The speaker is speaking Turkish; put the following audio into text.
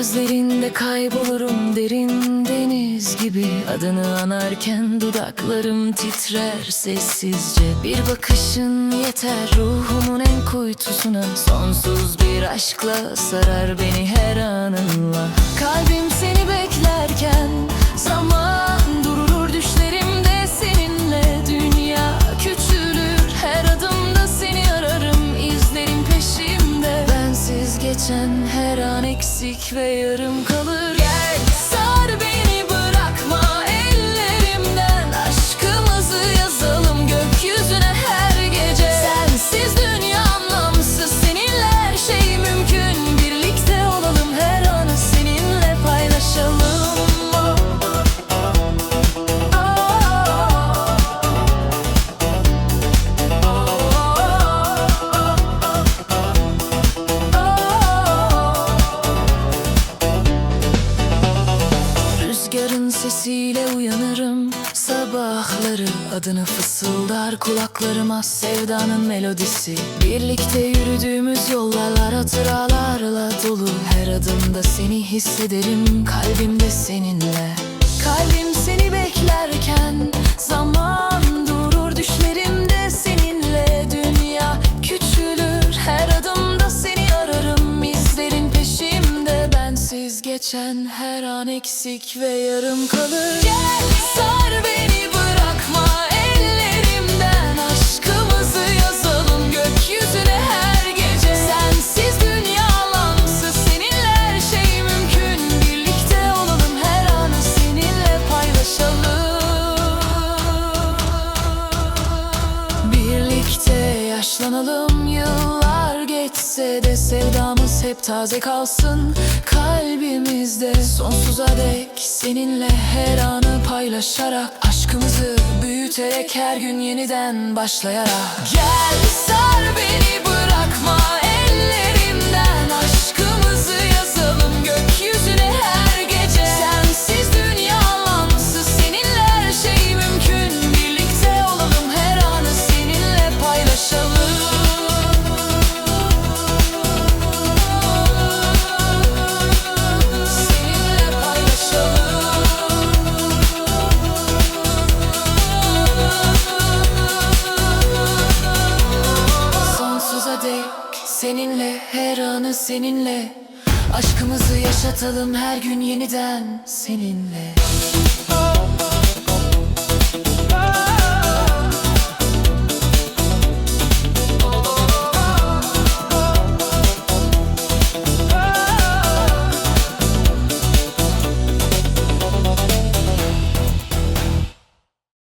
Gece kaybolurum derin deniz gibi. Adını anarken dudaklarım titrer sessizce. Bir bakışın yeter ruhumun en kuytusuna. Sonsuz bir aşkla sarar beni her anınla. Kalbim Geçen her an eksik ve yarım kalır. Gel sar sesiyle uyanırım. Sabahları adını fısıldar kulaklarıma Sevdanın melodisi. Birlikte yürüdüğümüz yollar hatıralarla dolu. Her adımda seni hissederim kalbimde seninle. Kalbim seni beklerken Zaman geçen her an eksik ve yarım kalır. Gel sar beni bırakma ellerimden. Aşkımızı yazalım gökyüzüne her gece. Sensiz dünya anlamsız seninle her şey mümkün. Birlikte olalım her anı seninle paylaşalım. Birlikte yaşlanalım yıllar geçse de sevdamız hep taze kalsın. Dek seninle her anı paylaşarak aşkımızı büyüterek her gün yeniden başlayarak. Gel sar beni bırakma Dek seninle her anı seninle. Aşkımızı yaşatalım her gün yeniden seninle